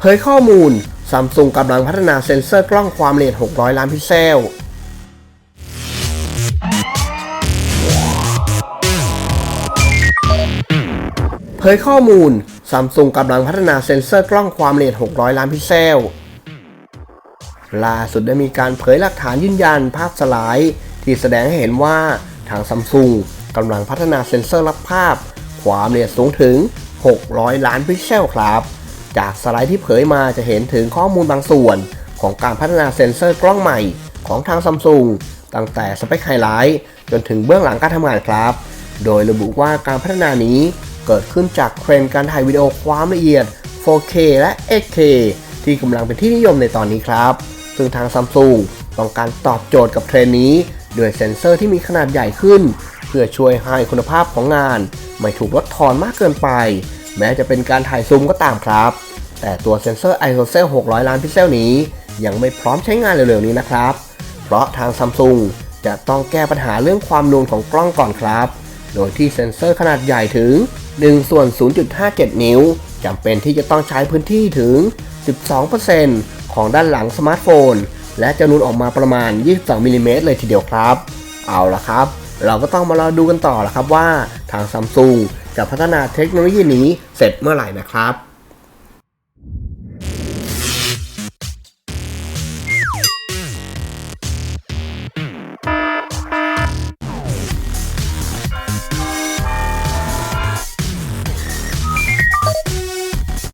เผยข้อมูลซัมซุงกำลังพัฒนาเซ็นเซอร์กล้องความละเอียด 600 ล้านพิกเซลเผยข้อมูลซัมซุงกำลังพัฒนาเซ็นเซอร์กล้องความละเอียด 600 ล้านพิกเซล ล่าสุดได้มีการเผยหลักฐานยืนยันภาพสไลด์ที่แสดงให้เห็นว่าทางซัมซุงกำลังพัฒนาเซ็นเซอร์รับภาพ ความละเอียดสูงถึง 600 ล้านพิกเซลครับ จากสไลด์ที่เผยมาจะเห็นถึงข้อมูลบางส่วน ของการพัฒนาเซ็นเซอร์กล้องใหม่ของทางซัมซุงตั้งแต่สเปคไฮไลท์จนถึงเบื้องหลังการทำงานครับ โดยระบุว่าการพัฒนานี้เกิดขึ้นจากเทรนด์การถ่ายวิดีโอความละเอียด 4K และ 8K ที่กำลังเป็นที่นิยมในตอนนี้ครับ ซึ่งทางซัมซุงต้องการตอบโจทย์กับเทรนด์นี้ด้วยเซ็นเซอร์ที่มีขนาดใหญ่ขึ้น เพื่อช่วยให้คุณภาพของงาน ไม่ถูกลดทอนมากเกินไป แม้จะเป็นการถ่ายซูมก็ตามครับ แต่ตัวเซ็นเซอร์ ISO 600 ล้านพิกเซลนี้ ยังไม่พร้อมใช้งานเร็วๆนี้นะครับ เพราะทางซัมซุงจะต้องแก้ปัญหาเรื่องความนูนของกล้องก่อนครับ โดยที่เซ็นเซอร์ขนาดใหญ่ถึง1ส่วน 0.57 นิ้วจำเป็นที่จะต้องใช้พื้นที่ถึง 12%ของด้านหลังสมาร์ทโฟน และจะนูนออกมาประมาณ 22มิลลิเมตรเลยทีเดียวครับ เอาละครับ เราก็ต้องมารอดูกันต่อละครับว่าทางซัมซุง จะพัฒนาเทคโนโลยีนี้เสร็จเมื่อไหร่นะครับ